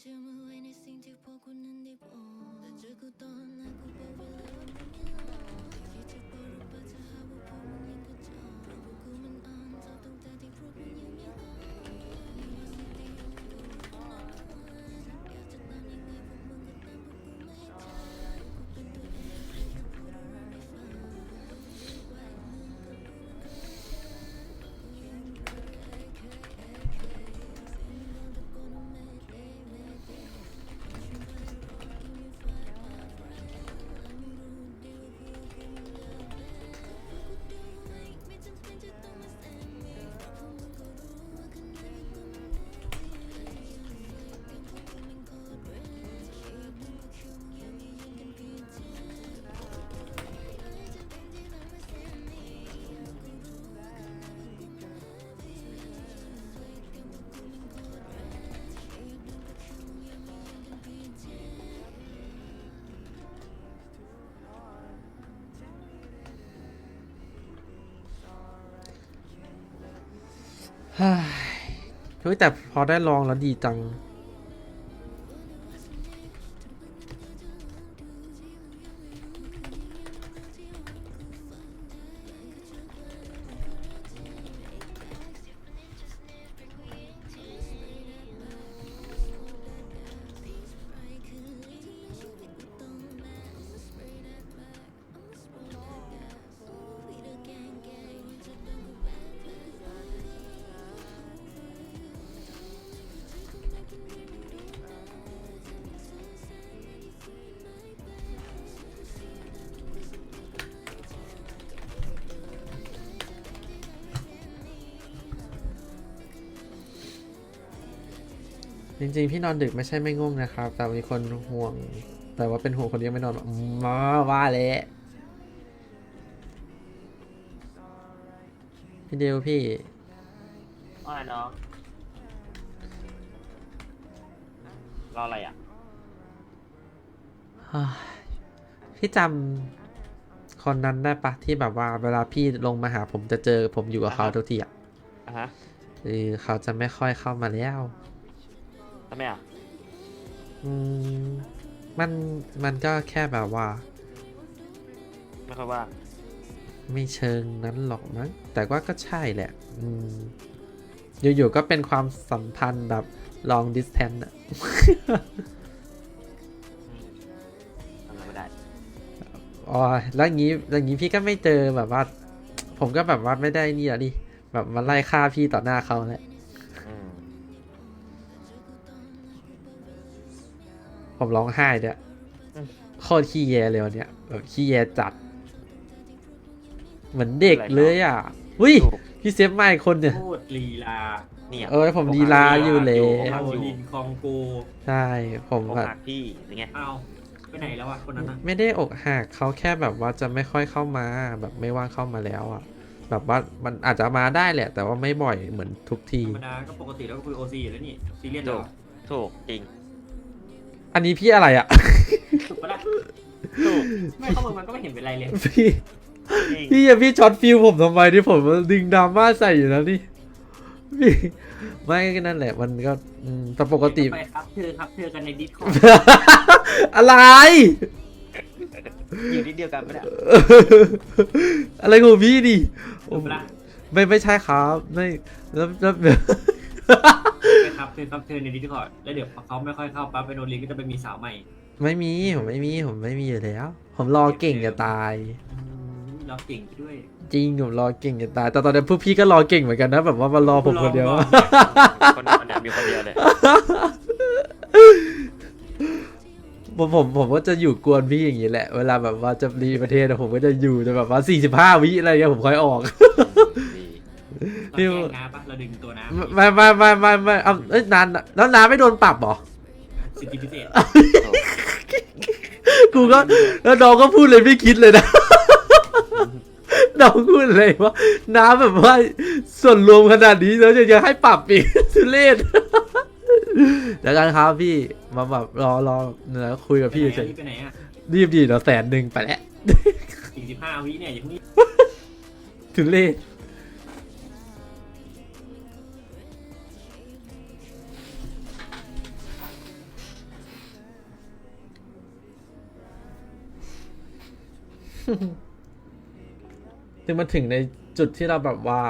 เชื่อมือไว้ในสิ่งที่พวกคุ เฮ้ยแต่พอได้ลองแล้วดีจัง จริงๆ พี่นอนดึกไม่ใช่ไม่ง่วงนะครับ แต่มีคนห่วง แต่ว่าเป็นห่วงคนที่ยังไม่นอนอืมมาว่าเละพี่เดียวพี่ว่าไงน้องรออะไรอะ เฮ้ยพี่จำคนนั้นได้ปะที่แบบว่าเวลาพี่ลงมาหาผมจะเจอผมอยู่กับเขาอ่าฮะทุกทีอะอะฮะ เออเขาจะไม่ค่อยเข้ามาแล้ว ทำไมอะอืมมันมันก็แค่แบบว่า ไม่ค่อยว่าไม่เชิงนั้นหรอกมั้งแต่ว่าก็ใช่แหละอืมอยู่ๆก็เป็นความสัมพันธ์แบบ long distance อะ ทำอะไรไม่ได้อ๋อแล้วงี้แล้วงี้พี่ก็ไม่เจอแบบว่า ผมก็แบบว่าไม่ได้นี่อะดิแบบมาไล่ฆ่าพี่ต่อหน้าเขาแหละ ผมร้องไห้เนี่ยโคตรขี้แยเลยวันเนี้ยแบบขี้แยจัด เหมือนเด็กเลยอะอุ้ยถูกพี่เซฟมาอีกคนเนี่ย พูดลีลาเนี่ยเอ้ยผมดีลาอยู่แล้โอวลินคองโกใช่ผมอกแบบหักพี่อย่างเงี้ยเอาไปไหนแล้ววะคนนั้นน่ะไม่ได้อกหักเขาแค่แบบว่าจะไม่ค่อยเข้ามา แบบไม่ว่างเข้ามาแล้วอะ แบบว่ามันอาจจะมาได้แหละ แต่ว่าไม่บ่อยเหมือนทุกทีธรรมดาก็ปกติแล้วก็คุยโอซีอยู่แล้วนี่ซีเรียสเหรถูอกถูกจริง อันนี้พี่อะไรอะ ถูกปะล่ะถูกไม่เข้ามือมันก็ไม่เห็นเป็นไรเลยพี่จริงพี่อย่าพี่ช็อตฟิลผมทำไมที่ผมดึงดราม่าใส่อยู่แล้วนี่พี่ไม่ก็นั่นแหละ มันก็อืมแต่ปกติ ไปครับเธอครับเธอกันในดิสคอร์อะไร อยู่ที่เดียวกันไม่ได้อะไรของพี่ดิถูกปะล่ะไม่ไม่ใช่ครับไม่แล้วแล้ว ไปครับเธอครับเธอในดิสคอร์แล้วเดี๋ยวพอเขาไม่ค่อยเข้าปั๊บไปโนรีก็จะไปมีสาวใหม่ไม่มีผมไม่มีผมไม่มีอยู่แล้ว ผมรอเก่งจะตาย อืมเราเก่งไปด้วยจริงผมรอเก่งจะตาย แต่ตอนนี้พวกพี่ก็รอเก่งเหมือนกันนะแบบว่ามารอผมคนเดียวรอคนเดียวเนี่ยมีคนเดียวเลยผมผมผมก็จะอยู่กวนพี่อย่างนี้แหละ เวลาแบบว่าจะรีประเทศอะผมก็จะอยู่แต่แบบว่าสี่สิบห้าวิอะไรเงี้ยผมค่อยออกดี เราแกล้งน้าปะเราดึงตัวน้ำไม่ไม่ไม่ไม่ไม่เอาเอ้ยนานแล้วน้าไม่โดนปรับเหรอ สิทธิพิเศษถูกกูก็แล้วน้องก็พูดเลยไม่คิดเลยนะน้องพูดเลยว่าน้าแบบว่าส่วนรวมขนาดนี้แล้วจะยังให้ปรับอีกทุเรศแล้วกันครับพี่มาแบบรอรอแล้วคุยกับพี่ไปเฉไหนยอะไปไหนอะรีบดีเดี๋ยวแสนหนึ่งไปแล้วสี่สิบห้าวิเนี่ยอย่าเพิ่งรีบทุเรศ ถึงมันถึงในจุดที่เราแบบว่า